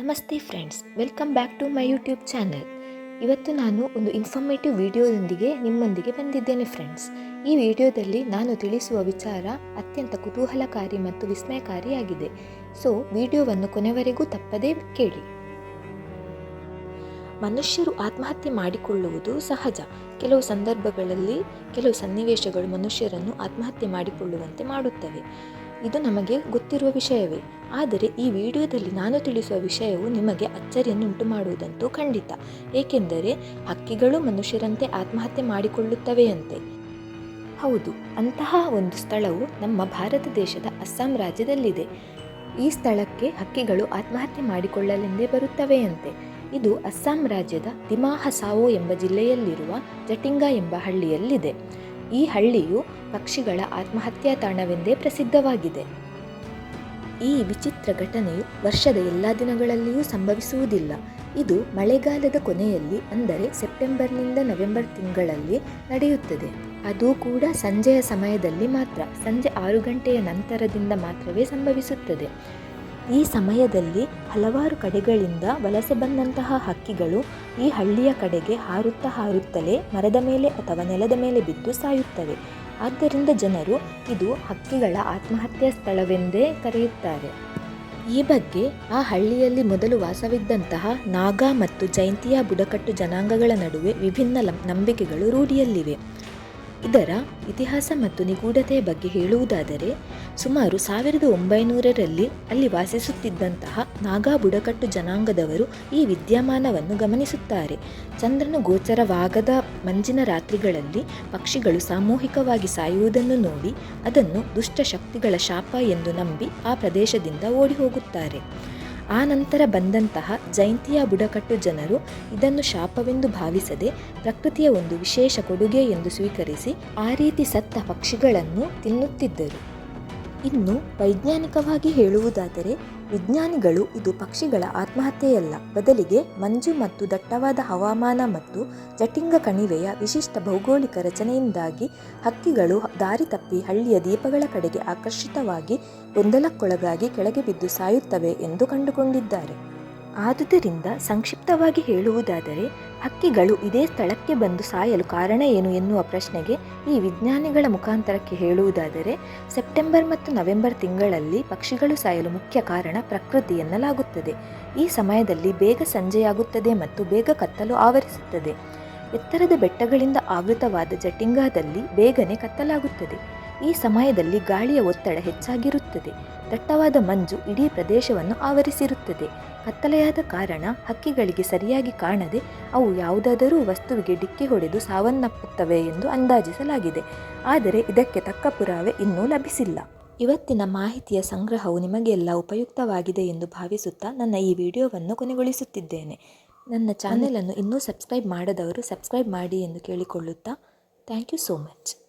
ನಮಸ್ತೆ friends, welcome back to my YouTube channel. ಇವತ್ತು ನಾನು ಒಂದು ಇನ್ಫಾರ್ಮೇಟಿವ್ ವಿಡಿಯೋದೊಂದಿಗೆ ನಿಮ್ಮೊಂದಿಗೆ ಬಂದಿದ್ದೇನೆ ಫ್ರೆಂಡ್ಸ್. ಈ ವಿಡಿಯೋದಲ್ಲಿ ನಾನು ತಿಳಿಸುವ ವಿಚಾರ ಅತ್ಯಂತ ಕುತೂಹಲಕಾರಿ ಮತ್ತು ವಿಸ್ಮಯಕಾರಿಯಾಗಿದೆ. ಸೊ ವಿಡಿಯೋವನ್ನು ಕೊನೆವರೆಗೂ ತಪ್ಪದೇ ಕೇಳಿ. ಮನುಷ್ಯರು ಆತ್ಮಹತ್ಯೆ ಮಾಡಿಕೊಳ್ಳುವುದು ಸಹಜ. ಕೆಲವು ಸಂದರ್ಭಗಳಲ್ಲಿ, ಕೆಲವು ಸನ್ನಿವೇಶಗಳು ಮನುಷ್ಯರನ್ನು ಆತ್ಮಹತ್ಯೆ ಮಾಡಿಕೊಳ್ಳುವಂತೆ ಮಾಡುತ್ತವೆ. ಇದು ನಮಗೆ ಗೊತ್ತಿರುವ ವಿಷಯವೇ. ಆದರೆ ಈ ವಿಡಿಯೋದಲ್ಲಿ ನಾನು ತಿಳಿಸುವ ವಿಷಯವು ನಿಮಗೆ ಅಚ್ಚರಿಯನ್ನುಂಟು ಮಾಡುವುದಂತೂ ಖಂಡಿತ. ಏಕೆಂದರೆ ಹಕ್ಕಿಗಳು ಮನುಷ್ಯರಂತೆ ಆತ್ಮಹತ್ಯೆ ಮಾಡಿಕೊಳ್ಳುತ್ತವೆಯಂತೆ. ಹೌದು, ಅಂತಹ ಒಂದು ಸ್ಥಳವು ನಮ್ಮ ಭಾರತ ದೇಶದ ಅಸ್ಸಾಂ ರಾಜ್ಯದಲ್ಲಿದೆ. ಈ ಸ್ಥಳಕ್ಕೆ ಹಕ್ಕಿಗಳು ಆತ್ಮಹತ್ಯೆ ಮಾಡಿಕೊಳ್ಳಲೆಂದೇ ಬರುತ್ತವೆಯಂತೆ. ಇದು ಅಸ್ಸಾಂ ರಾಜ್ಯದ ದಿಮಾಹಸಾವೋ ಎಂಬ ಜಿಲ್ಲೆಯಲ್ಲಿರುವ ಜಟಿಂಗಾ ಎಂಬ ಹಳ್ಳಿಯಲ್ಲಿದೆ. ಈ ಹಳ್ಳಿಯು ಪಕ್ಷಿಗಳ ಆತ್ಮಹತ್ಯಾ ತಾಣವೆಂದೇ ಪ್ರಸಿದ್ಧವಾಗಿದೆ. ಈ ವಿಚಿತ್ರ ಘಟನೆಯು ವರ್ಷದ ಎಲ್ಲ ದಿನಗಳಲ್ಲಿಯೂ ಸಂಭವಿಸುವುದಿಲ್ಲ. ಇದು ಮಳೆಗಾಲದ ಕೊನೆಯಲ್ಲಿ, ಅಂದರೆ ಸೆಪ್ಟೆಂಬರ್ನಿಂದ ನವೆಂಬರ್ ತಿಂಗಳಲ್ಲಿ ನಡೆಯುತ್ತದೆ. ಅದು ಕೂಡ ಸಂಜೆಯ ಸಮಯದಲ್ಲಿ ಮಾತ್ರ, ಸಂಜೆ ಆರು ಗಂಟೆಯ ನಂತರದಿಂದ ಮಾತ್ರವೇ ಸಂಭವಿಸುತ್ತದೆ. ಈ ಸಮಯದಲ್ಲಿ ಹಲವಾರು ಕಡೆಗಳಿಂದ ವಲಸೆ ಬಂದಂತಹ ಹಕ್ಕಿಗಳು ಈ ಹಳ್ಳಿಯ ಕಡೆಗೆ ಹಾರುತ್ತಾ ಹಾರುತ್ತಲೇ ಮರದ ಮೇಲೆ ಅಥವಾ ನೆಲದ ಮೇಲೆ ಬಿದ್ದು ಸಾಯುತ್ತವೆ. ಆದ್ದರಿಂದ ಜನರು ಇದು ಹಕ್ಕಿಗಳ ಆತ್ಮಹತ್ಯಾ ಸ್ಥಳವೆಂದೇ ಕರೆಯುತ್ತಾರೆ. ಈ ಬಗ್ಗೆ ಆ ಹಳ್ಳಿಯಲ್ಲಿ ಮೊದಲು ವಾಸವಿದ್ದಂತಹ ನಾಗಾ ಮತ್ತು ಜೈಂತಿಯ ಬುಡಕಟ್ಟು ಜನಾಂಗಗಳ ನಡುವೆ ವಿಭಿನ್ನ ನಂಬಿಕೆಗಳು ರೂಢಿಯಲ್ಲಿವೆ. ಇದರ ಇತಿಹಾಸ ಮತ್ತು ನಿಗೂಢತೆಯ ಬಗ್ಗೆ ಹೇಳುವುದಾದರೆ, ಸುಮಾರು ಸಾವಿರದ ಒಂಬೈನೂರರಲ್ಲಿ ಅಲ್ಲಿ ವಾಸಿಸುತ್ತಿದ್ದಂತಹ ನಾಗಾ ಬುಡಕಟ್ಟು ಜನಾಂಗದವರು ಈ ವಿದ್ಯಮಾನವನ್ನು ಗಮನಿಸುತ್ತಾರೆ. ಚಂದ್ರನ ಗೋಚರವಾಗದ ಮಂಜಿನ ರಾತ್ರಿಗಳಲ್ಲಿ ಪಕ್ಷಿಗಳು ಸಾಮೂಹಿಕವಾಗಿ ಸಾಯುವುದನ್ನು ನೋಡಿ, ಅದನ್ನು ದುಷ್ಟ ಶಕ್ತಿಗಳ ಶಾಪ ಎಂದು ನಂಬಿ ಆ ಪ್ರದೇಶದಿಂದ ಓಡಿ ಹೋಗುತ್ತಾರೆ ಆ ನಂತರ ಬಂದಂತಹ ಜೈಂತಿಯ ಬುಡಕಟ್ಟು ಜನರು ಇದನ್ನು ಶಾಪವೆಂದು ಭಾವಿಸದೆ ಪ್ರಕೃತಿಯ ಒಂದು ವಿಶೇಷ ಕೊಡುಗೆ ಎಂದು ಸ್ವೀಕರಿಸಿ ಆ ರೀತಿ ಸತ್ತ ಪಕ್ಷಿಗಳನ್ನು ತಿನ್ನುತ್ತಿದ್ದರು. ಇನ್ನು ವೈಜ್ಞಾನಿಕವಾಗಿ ಹೇಳುವುದಾದರೆ ವಿಜ್ಞಾನಿಗಳು ಇದು ಪಕ್ಷಿಗಳ ಆತ್ಮಹತ್ಯೆಯಲ್ಲ. ಬದಲಿಗೆ ಮಂಜು ಮತ್ತು ದಟ್ಟವಾದ ಹವಾಮಾನ ಮತ್ತು ಜಟಿಂಗ ಕಣಿವೆಯ ವಿಶಿಷ್ಟ ಭೌಗೋಳಿಕ ರಚನೆಯಿಂದಾಗಿ ಹಕ್ಕಿಗಳು ದಾರಿ ತಪ್ಪಿ ಹಳ್ಳಿಯ ದೀಪಗಳ ಕಡೆಗೆ ಆಕರ್ಷಿತವಾಗಿ ಗೊಂದಲಕ್ಕೊಳಗಾಗಿ ಕೆಳಗೆ ಬಿದ್ದು ಸಾಯುತ್ತವೆ ಎಂದು ಕಂಡುಕೊಂಡಿದ್ದಾರೆ. ಆದುದರಿಂದ ಸಂಕ್ಷಿಪ್ತವಾಗಿ ಹೇಳುವುದಾದರೆ, ಹಕ್ಕಿಗಳು ಇದೇ ಸ್ಥಳಕ್ಕೆ ಬಂದು ಸಾಯಲು ಕಾರಣ ಏನು ಎನ್ನುವ ಪ್ರಶ್ನೆಗೆ ಈ ವಿಜ್ಞಾನಿಗಳ ಮುಖಾಂತರಕ್ಕೆ ಹೇಳುವುದಾದರೆ, ಸೆಪ್ಟೆಂಬರ್ ಮತ್ತು ನವೆಂಬರ್ ತಿಂಗಳಲ್ಲಿ ಪಕ್ಷಿಗಳು ಸಾಯಲು ಮುಖ್ಯ ಕಾರಣ ಪ್ರಕೃತಿ ಎನ್ನಲಾಗುತ್ತದೆ. ಈ ಸಮಯದಲ್ಲಿ ಬೇಗ ಸಂಜೆಯಾಗುತ್ತದೆ ಮತ್ತು ಬೇಗ ಕತ್ತಲು ಆವರಿಸುತ್ತದೆ. ಎತ್ತರದ ಬೆಟ್ಟಗಳಿಂದ ಆವೃತವಾದ ಜಟಿಂಗಾದಲ್ಲಿ ಬೇಗನೆ ಕತ್ತಲಾಗುತ್ತದೆ. ಈ ಸಮಯದಲ್ಲಿ ಗಾಳಿಯ ಒತ್ತಡ ಹೆಚ್ಚಾಗಿರುತ್ತದೆ. ದಟ್ಟವಾದ ಮಂಜು ಇಡೀ ಪ್ರದೇಶವನ್ನು ಆವರಿಸಿರುತ್ತದೆ. ಕತ್ತಲೆಯಾದ ಕಾರಣ ಹಕ್ಕಿಗಳಿಗೆ ಸರಿಯಾಗಿ ಕಾಣದೆ ಅವು ಯಾವುದಾದರೂ ವಸ್ತುವಿಗೆ ಡಿಕ್ಕಿ ಹೊಡೆದು ಸಾವನ್ನಪ್ಪುತ್ತವೆ ಎಂದು ಅಂದಾಜಿಸಲಾಗಿದೆ. ಆದರೆ ಇದಕ್ಕೆ ತಕ್ಕ ಪುರಾವೆ ಇನ್ನೂ ಲಭಿಸಿಲ್ಲ. ಇವತ್ತಿನ ಮಾಹಿತಿಯ ಸಂಗ್ರಹವು ನಿಮಗೆಲ್ಲ ಉಪಯುಕ್ತವಾಗಿದೆ ಎಂದು ಭಾವಿಸುತ್ತಾ ನನ್ನ ಈ ವಿಡಿಯೋವನ್ನು ಕೊನೆಗೊಳಿಸುತ್ತಿದ್ದೇನೆ. ನನ್ನ ಚಾನೆಲನ್ನು ಇನ್ನೂ ಸಬ್ಸ್ಕ್ರೈಬ್ ಮಾಡದವರು ಸಬ್ಸ್ಕ್ರೈಬ್ ಮಾಡಿ ಎಂದು ಕೇಳಿಕೊಳ್ಳುತ್ತಾ ಥ್ಯಾಂಕ್ ಯು ಸೋ ಮಚ್.